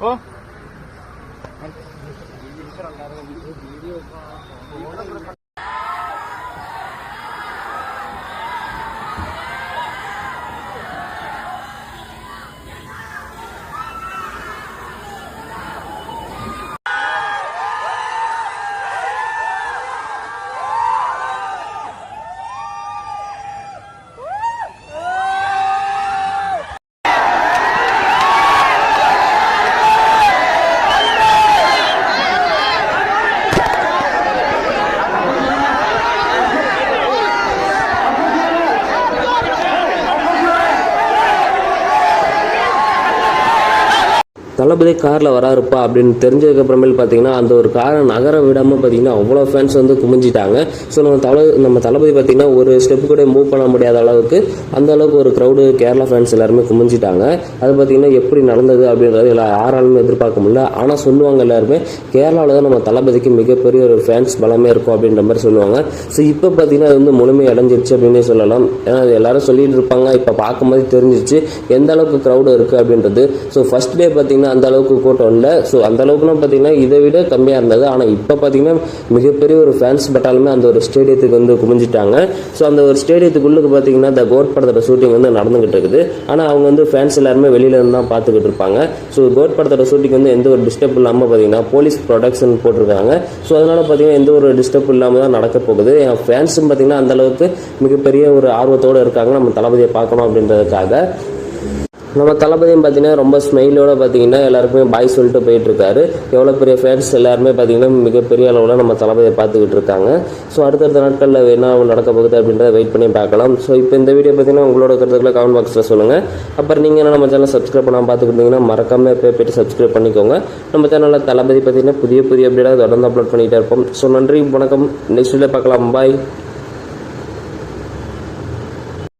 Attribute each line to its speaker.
Speaker 1: ഓ.
Speaker 2: Video தளபதி காரில் வராருப்பா அப்படின்னு தெரிஞ்சதுக்கப்புறமேல் பார்த்தீங்கன்னா அந்த ஒரு காரை நகர விடாமல் பார்த்தீங்கன்னா அவ்வளோ ஃபேன்ஸ் வந்து குமிஞ்சிட்டாங்க. ஸோ நம்ம தலை நம்ம தளபதி பார்த்தீங்கன்னா ஒரு ஸ்டெப் கூட மூவ் பண்ண முடியாத அளவுக்கு அந்த அளவுக்கு ஒரு க்ரௌடு கேரளா ஃபேன்ஸ் எல்லாருமே குமிஞ்சிட்டாங்க. அது பார்த்தீங்கன்னா எப்படி நடந்தது அப்படின்றது எல்லா யாராலுமே எதிர்பார்க்க முடியல. ஆனால் சொல்லுவாங்க எல்லாருமே கேரளாவில் தான் நம்ம தளபதிக்கு மிகப்பெரிய ஒரு ஃபேன்ஸ் பலமே இருக்கும் அப்படின்ற மாதிரி சொல்லுவாங்க. ஸோ இப்போ பார்த்தீங்கன்னா அது வந்து முழுமை அடைஞ்சிருச்சு அப்படின்னே சொல்லலாம். ஏன்னா அது எல்லாரும் சொல்லிட்டு இருப்பாங்க. இப்போ பார்க்கும்போது தெரிஞ்சிருச்சு எந்த அளவுக்கு க்ரௌடு இருக்குது அப்படின்றது. ஸோ ஃபர்ஸ்ட் டே பார்த்தீங்கன்னா அந்த அளவுக்கு கூட்டம் இல்லை. ஸோ அந்த அளவுக்குலாம் பார்த்தீங்கன்னா இதை விட கம்மியாக இருந்தது. ஆனால் இப்போ பார்த்தீங்கன்னா மிகப்பெரிய ஒரு ஃபேன்ஸ் பட்டாலுமே அந்த ஒரு ஸ்டேடியத்துக்கு வந்து குமிஞ்சிட்டாங்க. ஸோ அந்த ஒரு ஸ்டேடியத்துக்குள்ளுக்கு பார்த்தீங்கன்னா இந்த கோட் படத்தோட ஷூட்டிங் வந்து நடந்துகிட்டு இருக்குது. ஆனால் அவங்க வந்து ஃபேன்ஸ் எல்லாருமே வெளியில இருந்து தான் பார்த்துக்கிட்டு இருப்பாங்க. ஸோ கோட் படத்தோட ஷூட்டிங் வந்து எந்த ஒரு டிஸ்டர்ப் இல்லாமல் பார்த்தீங்கன்னா போலீஸ் ப்ரொடக்ஷன் போட்டிருக்காங்க. ஸோ அதனால பார்த்தீங்கன்னா எந்த ஒரு டிஸ்டர்ப் இல்லாமல் தான் நடக்க போகுது. என் ஃபேன்ஸும் பார்த்தீங்கன்னா அந்த அளவுக்கு மிகப்பெரிய ஒரு ஆர்வத்தோடு இருக்காங்க. நம்ம தளபதியை பார்க்கணும் அப்படின்றதுக்காக. நம்ம தளபதியும் பார்த்தீங்கன்னா ரொம்ப ஸ்மைலோட பார்த்தீங்கன்னா எல்லாருக்குமே பாய் சொல்லிட்டு போயிட்டு இருக்காரு எவ்வளோ பெரிய ஃபேன்ஸ் எல்லாருமே பார்த்தீங்கன்னா மிகப்பெரிய அளவில் நம்ம தளபதியை பார்த்துக்கிட்டு இருக்காங்க. ஸோ அடுத்தடுத்த நாட்களில் என்ன நடக்க போகுது அப்படின்றத வெயிட் பண்ணி பார்க்கலாம். ஸோ இப்போ இந்த வீடியோ பார்த்தீங்கன்னா உங்களோட கருத்துக்களை கமெண்ட் பாக்ஸில் சொல்லுங்கள் அப்புறம் நீங்கள் என்ன நம்ம சேனல் சப்ஸ்கிரைப் பண்ணாமல் பார்த்துக்கிட்டீங்கன்னா மறக்காம இப்போ போயிட்டு சப்ஸ்கிரைப் பண்ணிக்கோங்க. நம்ம சேனலில் தளபதி பார்த்தீங்கன்னா புதிய புதிய அப்டேட்டாக தொடர்ந்து அப்லோட் பண்ணிகிட்டே இருப்போம். ஸோ நன்றி வணக்கம். நெக்ஸ்ட் வீடியோ பார்க்கலாம். பாய்